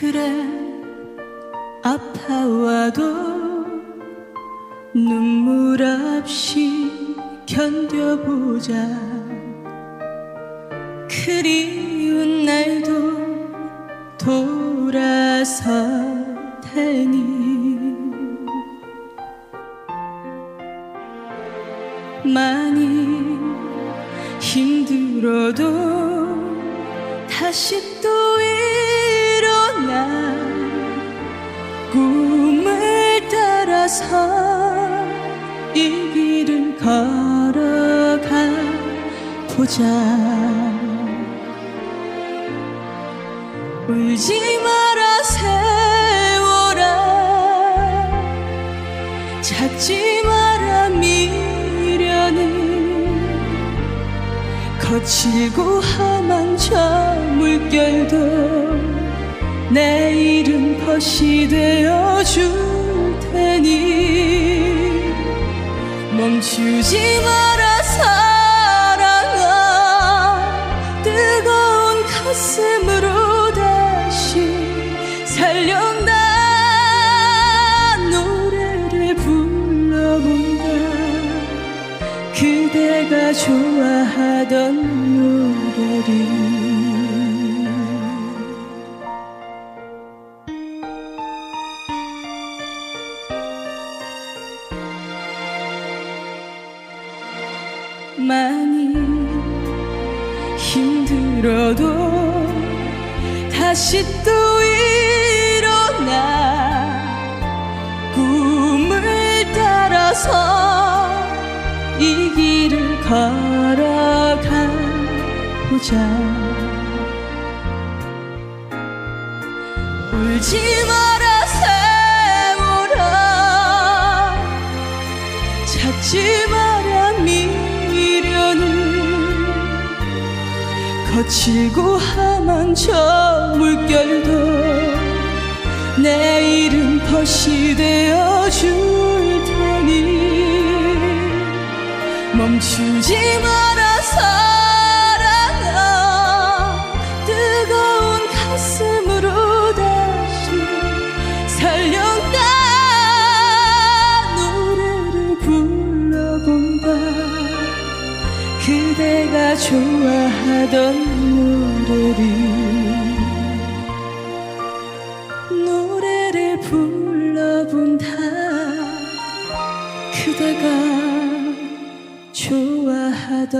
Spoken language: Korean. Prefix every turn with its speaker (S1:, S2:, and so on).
S1: 그래 아파와도 눈물 없이 견뎌보자 그리운 날도 돌아서 테니 많이 힘들어도 다시 또 일. 길을 걸어가 보자. 울지 마라 세월아. 찾지 마라 미련은 거칠고 험한 저 물결도 내일은 벗이 되어 줄 멈추지 마라 사랑아. 뜨거운 가슴으로 다시 살려다. 노래를 불러본다. 그대가 좋아하던 많이 힘들어도 다시 또 일어나 꿈을 따라서 이 길을 걸어가 보자. 울지 마라 세월아. 찾지 마라 미 련은 거칠고 험한 저 물결도 내일은 벗이 되어 줄 테니 멈추 좋아하던 노래를 노래를 불러본다 그대가 좋아하던